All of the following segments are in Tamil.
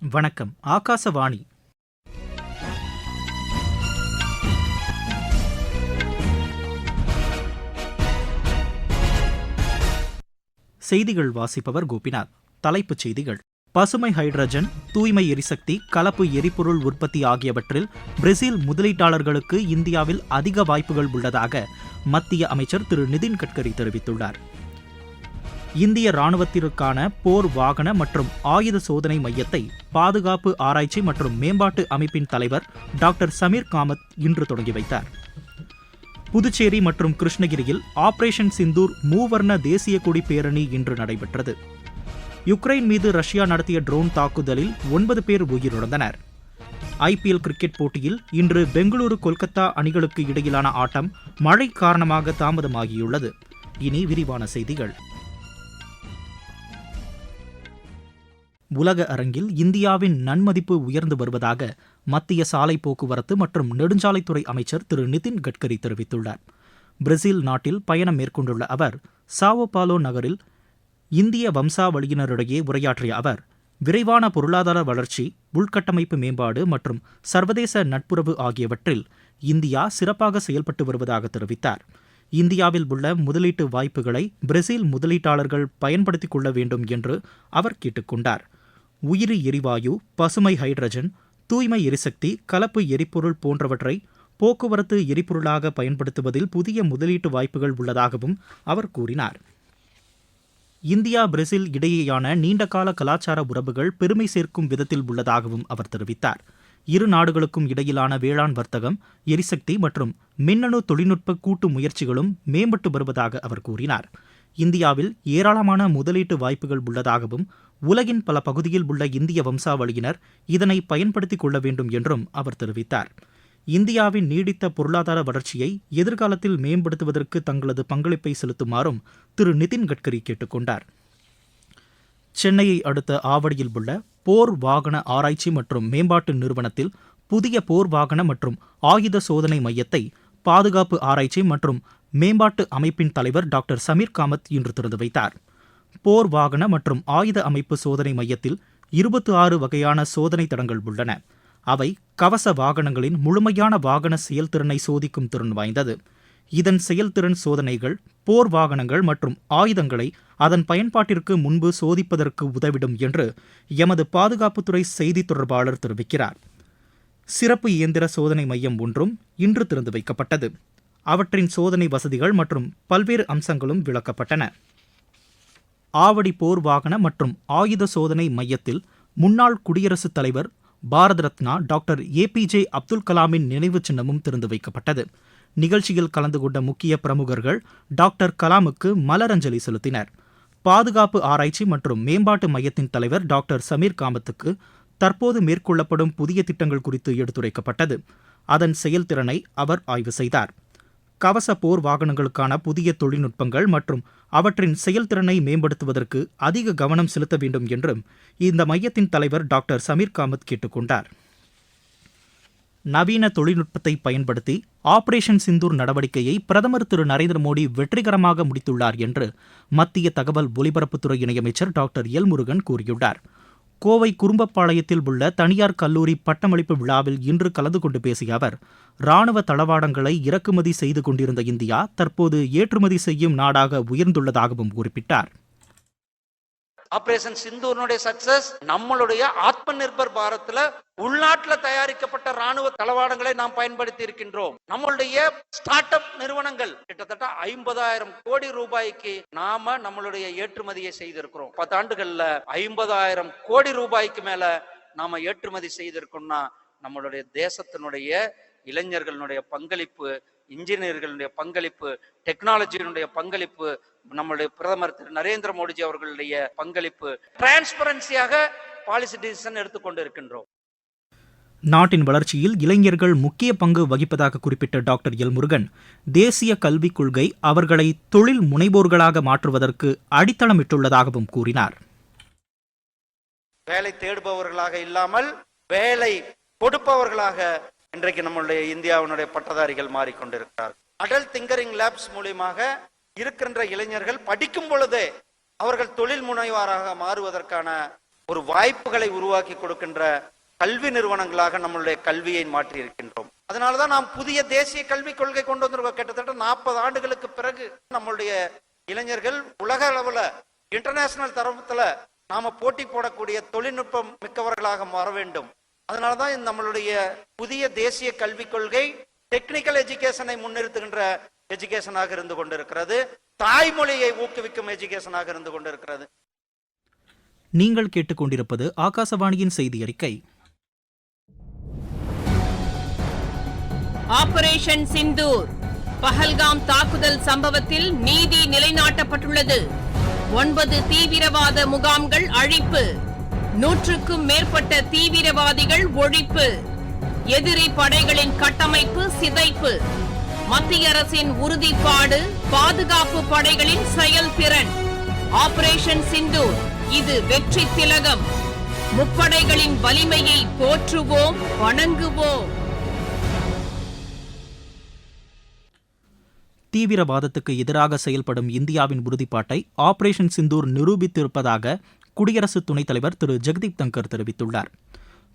வணக்கம் ஆகாசவாணி. செய்திகள் வாசிப்பவர் கோபிநாத். தலைப்புச் செய்திகள். பசுமை ஹைட்ரஜன் தூய்மை எரிசக்தி கலப்பு எரிபொருள் உற்பத்தி ஆகியவற்றில் பிரேசில் முதலீட்டாளர்களுக்கு இந்தியாவில் அதிக வாய்ப்புகள் உள்ளதாக மத்திய அமைச்சர் திரு நிதின் கட்கரி தெரிவித்துள்ளார். இந்திய ராணுவத்திற்கான போர் வாகன மற்றும் ஆயுத சோதனை மையத்தை பாதுகாப்பு ஆராய்ச்சி மற்றும் மேம்பாட்டு அமைப்பின் தலைவர் டாக்டர் சமீர் காமத் இன்று தொடங்கி வைத்தார். புதுச்சேரி மற்றும் கிருஷ்ணகிரியில் ஆபரேஷன் சிந்தூர் மூவர்ண தேசிய கொடி பேரணி இன்று நடைபெற்றது. யுக்ரைன் மீது ரஷ்யா நடத்திய ட்ரோன் தாக்குதலில் ஒன்பது பேர் உயிரிழந்தனர். ஐபிஎல் கிரிக்கெட் போட்டியில் இன்று பெங்களூரு கொல்கத்தா அணிகளுக்கு இடையிலான ஆட்டம் மழை காரணமாக தாமதமாகியுள்ளது. இனி விரிவான செய்திகள். உலக அரங்கில் இந்தியாவின் நன்மதிப்பு உயர்ந்து வருவதாக மத்திய சாலை போக்குவரத்து மற்றும் நெடுஞ்சாலைத்துறை அமைச்சர் திரு நிதின் கட்கரி தெரிவித்துள்ளார். பிரேசில் நாட்டில் பயணம் மேற்கொண்டுள்ள அவர் சாவோ பாலோ நகரில் இந்திய வம்சாவளியினரிடையே உரையாற்றிய அவர் விரைவான பொருளாதார வளர்ச்சி உள்கட்டமைப்பு மேம்பாடு மற்றும் சர்வதேச நட்புறவு ஆகியவற்றில் இந்தியா சிறப்பாக செயல்பட்டு வருவதாக தெரிவித்தார். இந்தியாவில் உள்ள முதலீட்டு வாய்ப்புகளை பிரேசில் முதலீட்டாளர்கள் பயன்படுத்திக் கொள்ள வேண்டும் என்று அவர் கேட்டுக்கொண்டார் உயிரி எரிவாயு பசுமை ஹைட்ரஜன் தூய்மை எரிசக்தி கலப்பு எரிபொருள் போன்றவற்றை போக்குவரத்து எரிபொருளாக பயன்படுத்துவதில் புதிய முதலீட்டு வாய்ப்புகள் உள்ளதாகவும் அவர் கூறினார். இந்தியா பிரேசில் இடையேயான நீண்டகால கலாச்சார உறவுகள் பெருமை சேர்க்கும் விதத்தில் உள்ளதாகவும் அவர் தெரிவித்தார். இரு நாடுகளுக்கும் இடையிலான வேளாண் வர்த்தகம் எரிசக்தி மற்றும் மின்னணு தொழில்நுட்ப கூட்டு முயற்சிகளும் மேம்பட்டு வருவதாக அவர் கூறினார். இந்தியாவில் ஏராளமான முதலீட்டு வாய்ப்புகள் உள்ளதாகவும் உலகின் பல பகுதியில் உள்ள இந்திய வம்சாவளியினர் இதனை பயன்படுத்திக் கொள்ள வேண்டும் என்றும் அவர் தெரிவித்தார். இந்தியாவின் நீடித்த பொருளாதார வளர்ச்சியை எதிர்காலத்தில் மேம்படுத்துவதற்கு தங்களது பங்களிப்பை செலுத்துமாறும் திரு. நிதின் கட்கரி கேட்டுக்கொண்டார் சென்னையை அடுத்த ஆவடியில் உள்ள போர் வாகன ஆராய்ச்சி மற்றும் மேம்பாட்டு நிறுவனத்தில் புதிய போர் வாகன மற்றும் ஆயுத சோதனை மையத்தை பாதுகாப்பு ஆராய்ச்சி மற்றும் மேம்பாட்டு அமைப்பின் தலைவர் டாக்டர் சமீர் காமத் இன்று திறந்து வைத்தார். போர் வாகன மற்றும் ஆயுத அமைப்பு சோதனை மையத்தில் இருபத்தி ஆறு வகையான சோதனை தடங்கள் உள்ளன. அவை கவச வாகனங்களின் முழுமையான வாகன செயல்திறனை சோதிக்கும் திறன் வாய்ந்தது. இதன் செயல்திறன் சோதனைகள் போர் வாகனங்கள் மற்றும் ஆயுதங்களை அதன் பயன்பாட்டிற்கு முன்பு சோதிப்பதற்கு உதவிடும் என்று எமது பாதுகாப்புத்துறை செய்தி தொடர்பாளர் தெரிவிக்கிறார். சிறப்பு இயந்திர சோதனை மையம் ஒன்றும் இன்று திறந்து வைக்கப்பட்டது. அவற்றின் சோதனை வசதிகள் மற்றும் பல்வேறு அம்சங்களும் விளக்கப்பட்டன. ஆவடி போர் வாகன மற்றும் ஆயுத சோதனை மையத்தில் முன்னாள் குடியரசுத் தலைவர் பாரத ரத்னா டாக்டர் ஏபிஜே அப்துல் கலாமின் நினைவு சின்னமும் திறந்து வைக்கப்பட்டது. நிகழ்ச்சியில் கலந்து கொண்ட முக்கிய பிரமுகர்கள் டாக்டர் கலாமுக்கு மலரஞ்சலி செலுத்தினர். பாதுகாப்பு ஆராய்ச்சி மற்றும் மேம்பாட்டு மையத்தின் தலைவர் டாக்டர் சமீர் காமத்துக்கு தற்போது மேற்கொள்ளப்படும் புதிய திட்டங்கள் குறித்து எடுத்துரைக்கப்பட்டது. அதன் செயல்திறனை அவர் ஆய்வு செய்தார். கவச போர் வாகனங்களுக்கான புதிய தொழில்நுட்பங்கள் மற்றும் அவற்றின் செயல்திறனை மேம்படுத்துவதற்கு அதிக கவனம் செலுத்த வேண்டும் என்றும் இந்த மையத்தின் தலைவர் டாக்டர் சமீர் காமத் கேட்டுக்கொண்டார் நவீன தொழில்நுட்பத்தை பயன்படுத்தி ஆபரேஷன் சிந்தூர் நடவடிக்கையை பிரதமர் திரு நரேந்திர மோடி வெற்றிகரமாக முடித்துள்ளார் என்று மத்திய தகவல் ஒலிபரப்புத்துறை இணையமைச்சர் டாக்டர் எல் முருகன் கூறியுள்ளார். கோவை குறும்பப்பாளையத்தில் உள்ள தனியார் கல்லூரி பட்டமளிப்பு விழாவில் இன்று கலந்து கொண்டு பேசிய அவர் ராணுவ தளவாடங்களை இறக்குமதி செய்து கொண்டிருந்த இந்தியா தற்போது ஏற்றுமதி செய்யும் நாடாக உயர்ந்துள்ளதாகவும் குறிப்பிட்டார். ஆபரேஷன் சிந்தூர்னுடைய சக்சஸ் நம்மளுடைய ஆத்ம நிர்பர் பாரத்ல உள்நாட்டுல தயாரிக்கப்பட்ட ராணுவ தளவாடங்களை நாம் பயன்படுத்தி இருக்கின்றோம். நம்மளுடைய ஸ்டார்ட் அப் நிறுவனங்கள் கிட்டத்தட்ட ஐம்பதாயிரம் கோடி ரூபாய்க்கு நாம நம்மளுடைய ஏற்றுமதியை செய்திருக்கிறோம். பத்தாண்டுகள்ல ஐம்பதாயிரம் கோடி ரூபாய்க்கு மேல நாம ஏற்றுமதி செய்திருக்கோம்னா நம்மளுடைய தேசத்தினுடைய இளைஞர்களுடைய பங்களிப்பு இன்ஜினியர்களுடைய பங்களிப்பு டெக்னாலஜியினுடைய பங்களிப்பு நம்மளுடைய பிரதமர் திரு. நரேந்திர மோடிஜி அவர்களுடைய பங்களிப்பு டிரான்ஸ்பரன்சியாக பாலிசி டிசிஷன் எடுத்துக்கொண்டு இருக்கின்றோம் நாட்டின் வளர்ச்சியில் இளைஞர்கள் முக்கிய பங்கு வகிப்பதாக குறிப்பிட்ட டாக்டர் எல். முருகன் தேசிய கல்விக் கொள்கை அவர்களை தொழில் முனைவோர்களாக மாற்றுவதற்கு அடித்தளமிட்டுள்ளதாகவும் கூறினார். வேலை தேடுபவர்களாக இல்லாமல் வேலை கொடுப்பவர்களாக இன்றைக்கு நம்மளுடைய இந்தியாவினுடைய பட்டதாரிகள் மாறிக்கொண்டிருக்கிறார் அடல் திங்கரிங் லேப்ஸ் மூலியமாக இருக்கின்ற இளைஞர்கள் படிக்கும் பொழுதே அவர்கள் தொழில் முனைவாராக மாறுவதற்கான ஒரு வாய்ப்புகளை உருவாக்கி கொடுக்கின்ற கல்வி நிறுவனங்களாக நம்மளுடைய கல்வியை மாற்றி இருக்கின்றோம் அதனாலதான் நாம் புதிய தேசிய கல்விக் கொள்கை கொண்டு வந்திருக்கோம். கிட்டத்தட்ட நாற்பது ஆண்டுகளுக்கு பிறகு நம்மளுடைய இளைஞர்கள் உலக அளவுல இன்டர்நேஷனல் தரத்துல நாம போட்டி போடக்கூடிய தொழில்நுட்பம் மிக்கவர்களாக மாற வேண்டும். அதனாலதான் நம்மளுடைய புதிய தேசிய கல்விக் கொள்கை டெக்னிக்கல் எஜுகேஷனை முன்னிறுத்துகின்ற எஜுகேஷனாக இருந்து கொண்டிருக்கிறது. தாய்மொழியை ஊக்குவிக்கும் எஜுகேஷனாக இருந்து கொண்டிருக்கிறது. நீங்கள் கேட்டுக்கொண்டிருப்பது ஆகாசவாணியின் செய்தி அறிக்கை ஆபரேஷன் சிந்தூர் பஹல்காம் தாக்குதல் சம்பவத்தில் நீதி நிலைநாட்டப்பட்டுள்ளது. ஒன்பது தீவிரவாத முகாம்கள் அழிப்பு. நூற்றுக்கும் மேற்பட்ட தீவிரவாதிகள் ஒழிப்பு எதிரி படைகளின் கட்டமைப்பு சிதைப்பு மத்திய அரசின் உறுதிப்பாடு பாதுகாப்பு படைகளின் செயல்திறன். ஆபரேஷன் சிந்து இது வெற்றி திலகம். முப்படைகளின் வலிமையை போற்றுவோம் வணங்குவோம். தீவிரவாதத்துக்கு எதிராக செயல்படும் இந்தியாவின் உறுதிப்பாட்டை ஆபரேஷன் சிந்தூர் நிரூபித்திருப்பதாக குடியரசு துணைத் தலைவர் திரு. ஜெகதீப் தங்கர் தெரிவித்துள்ளார்.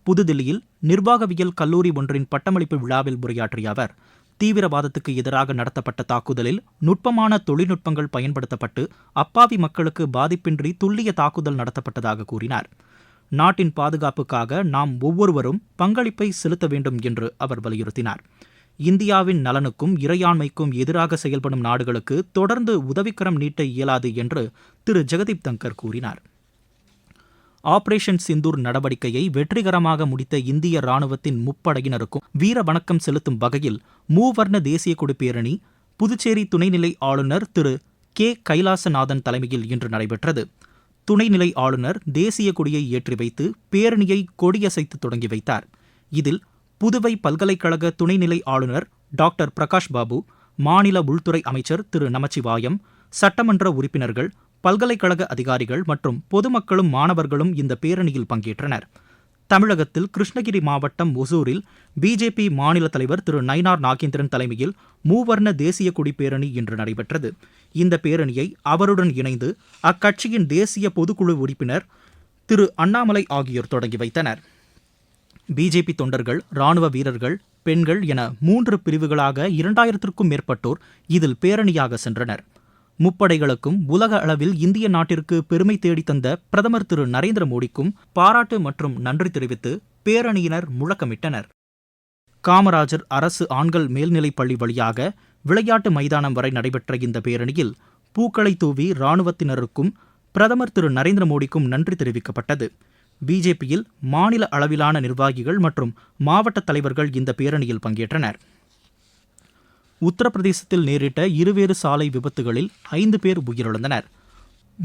புதுதில்லியில் நிர்வாகவியல் கல்லூரி ஒன்றின் பட்டமளிப்பு விழாவில் உரையாற்றிய அவர் தீவிரவாதத்துக்கு எதிராக நடத்தப்பட்ட தாக்குதலில் நுட்பமான தொழில்நுட்பங்கள் பயன்படுத்தப்பட்டு அப்பாவி மக்களுக்கு பாதிப்பின்றி துல்லிய தாக்குதல் நடத்தப்பட்டதாக கூறினார். நாட்டின் பாதுகாப்புக்காக நாம் ஒவ்வொருவரும் பங்களிப்பை செலுத்த வேண்டும் என்று அவர் வலியுறுத்தினார். இந்தியாவின் நலனுக்கும் இறையாண்மைக்கும் எதிராக செயல்படும் நாடுகளுக்கு தொடர்ந்து உதவிக்கரம் நீட்ட இயலாது என்று திரு. ஜெகதீப் தங்கர் கூறினார். ஆபரேஷன் சிந்தூர் நடவடிக்கையை வெற்றிகரமாக முடித்த இந்திய ராணுவத்தின் முப்படையினருக்கும் வீர வணக்கம் செலுத்தும் வகையில் மூவர்ண தேசிய கொடி பேரணி புதுச்சேரி துணைநிலை ஆளுநர் திரு. கே. கைலாசநாதன் தலைமையில் இன்று நடைபெற்றது. துணைநிலை ஆளுநர் தேசிய கொடியை ஏற்றி வைத்து பேரணியை கொடியசைத்து தொடங்கி வைத்தார். இதில் புதுவை பல்கலைக்கழக துணைநிலை ஆளுநர் டாக்டர் பிரகாஷ் பாபு மாநில உள்துறை அமைச்சர் திரு. நமச்சிவாயம் சட்டமன்ற உறுப்பினர்கள் பல்கலைக்கழக அதிகாரிகள் மற்றும் பொதுமக்களும் மாணவர்களும் இந்த பேரணியில் பங்கேற்றனர். தமிழகத்தில் கிருஷ்ணகிரி மாவட்டம் ஒசூரில் பிஜேபி மாநில தலைவர் திரு நயினார் நாகேந்திரன் தலைமையில் மூவர்ண தேசிய கொடி பேரணி இன்று நடைபெற்றது. இந்த பேரணியை அவருடன் இணைந்து அக்கட்சியின் தேசிய பொதுக்குழு உறுப்பினர் திரு அண்ணாமலை ஆகியோர் தொடங்கி வைத்தனர். பிஜேபி தொண்டர்கள் ராணுவ வீரர்கள் பெண்கள் என மூன்று பிரிவுகளாக இரண்டாயிரத்திற்கும் மேற்பட்டோர் இதில் பேரணியாக சென்றனர். முப்படைகளுக்கும் உலக அளவில் இந்திய நாட்டிற்கு பெருமை தேடி தந்த பிரதமர் திரு நரேந்திர மோடிக்கும் பாராட்டு மற்றும் நன்றி தெரிவித்து பேரணியினர் முழக்கமிட்டனர். காமராஜர் அரசு ஆண்கள் மேல்நிலைப் பள்ளி வழியாக விளையாட்டு மைதானம் வரை நடைபெற்ற இந்த பேரணியில் பூக்களை தூவி இராணுவத்தினருக்கும் பிரதமர் திரு நரேந்திர மோடிக்கும் நன்றி தெரிவிக்கப்பட்டது. பிஜேபியில் மாநில அளவிலான நிர்வாகிகள் மற்றும் மாவட்ட தலைவர்கள் இந்த பேரணியில் பங்கேற்றனர். உத்தரப்பிரதேசத்தில் நேரிட்ட இருவேறு சாலை விபத்துகளில் ஐந்து பேர் உயிரிழந்தனர்.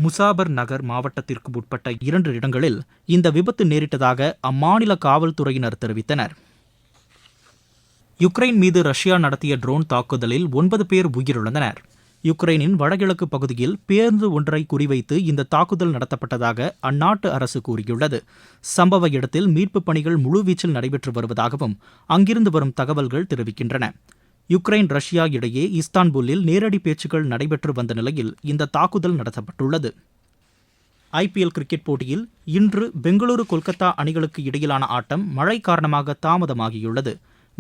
முசாபர் நகர் மாவட்டத்திற்கு உட்பட்ட இரண்டு இடங்களில் இந்த விபத்து நேரிட்டதாக அம்மாநில காவல்துறையினர் தெரிவித்தனர். யுக்ரைன் மீது ரஷ்யா நடத்திய ட்ரோன் தாக்குதலில் ஒன்பது பேர் உயிரிழந்தனர். யுக்ரைனின் வடகிழக்கு பகுதியில் பேருந்து ஒன்றை குறிவைத்து இந்த தாக்குதல் நடத்தப்பட்டதாக அந்நாட்டு அரசு கூறியுள்ளது. சம்பவ இடத்தில் மீட்புப் பணிகள் முழுவீச்சில் நடைபெற்று வருவதாகவும் அங்கிருந்து வரும் தகவல்கள் தெரிவிக்கின்றன. யுக்ரைன் ரஷ்யா இடையே இஸ்தான்புல்லில் நேரடி பேச்சுக்கள் நடைபெற்று வந்த நிலையில் இந்த தாக்குதல் நடத்தப்பட்டுள்ளது. ஐபிஎல் கிரிக்கெட் போட்டியில் இன்று பெங்களூரு கொல்கத்தா அணிகளுக்கு இடையிலான ஆட்டம் மழை காரணமாக தாமதமாகியுள்ளது.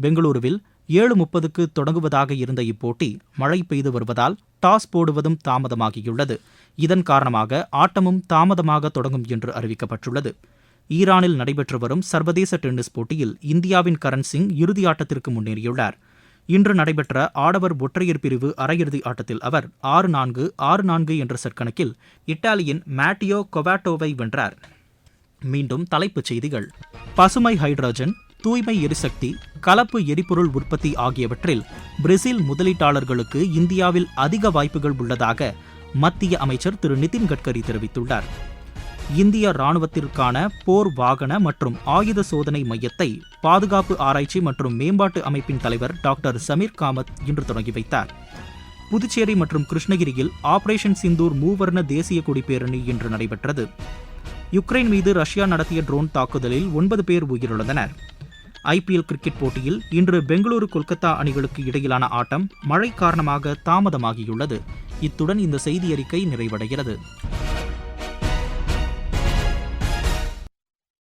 பெங்களூருவில் ஏழு முப்பதுக்கு தொடங்குவதாக இருந்த இப்போட்டி மழை பெய்து வருவதால் டாஸ் போடுவதும் தாமதமாகியுள்ளது. இதன் காரணமாக ஆட்டமும் தாமதமாக தொடங்கும் என்று அறிவிக்கப்பட்டுள்ளது. ஈரானில் நடைபெற்று வரும் சர்வதேச டென்னிஸ் போட்டியில் இந்தியாவின் கரண் சிங் இறுதி ஆட்டத்திற்கு முன்னேறியுள்ளார். இன்று நடைபெற்ற ஆடவர் ஒற்றையர் பிரிவு அரையிறுதி ஆட்டத்தில் அவர் ஆறு நான்கு ஆறு நான்கு என்ற செற்கணக்கில் இட்டாலியின் இத்தாலியின் மேட்டியோ கொவாட்டோவை வென்றார். மீண்டும் தலைப்புச் செய்திகள். பசுமை ஹைட்ரஜன் தூய்மை எரிசக்தி கலப்பு எரிபொருள் உற்பத்தி ஆகியவற்றில் பிரேசில் முதலீட்டாளர்களுக்கு இந்தியாவில் அதிக வாய்ப்புகள் உள்ளதாக மத்திய அமைச்சர் திரு நிதின் கட்கரி தெரிவித்துள்ளார். இந்திய ராணுவத்திற்கான போர் வாகன மற்றும் ஆயுத சோதனை மையத்தை பாதுகாப்பு ஆராய்ச்சி மற்றும் மேம்பாட்டு அமைப்பின் தலைவர் டாக்டர் சமீர் காமத் இன்று தொடங்கி வைத்தார். புதுச்சேரி மற்றும் கிருஷ்ணகிரியில் ஆபரேஷன் சிந்தூர் மூவர்ண தேசிய கொடி பேரணி இன்று நடைபெற்றது. யுக்ரைன் மீது ரஷ்யா நடத்திய ட்ரோன் தாக்குதலில் ஒன்பது பேர் உயிரிழந்தனர். ஐபிஎல் கிரிக்கெட் போட்டியில் இன்று பெங்களூரு கொல்கத்தா அணிகளுக்கு இடையிலான ஆட்டம் மழை காரணமாக தாமதமாகியுள்ளது. இத்துடன் இந்த செய்தி அறிக்கை நிறைவடைகிறது.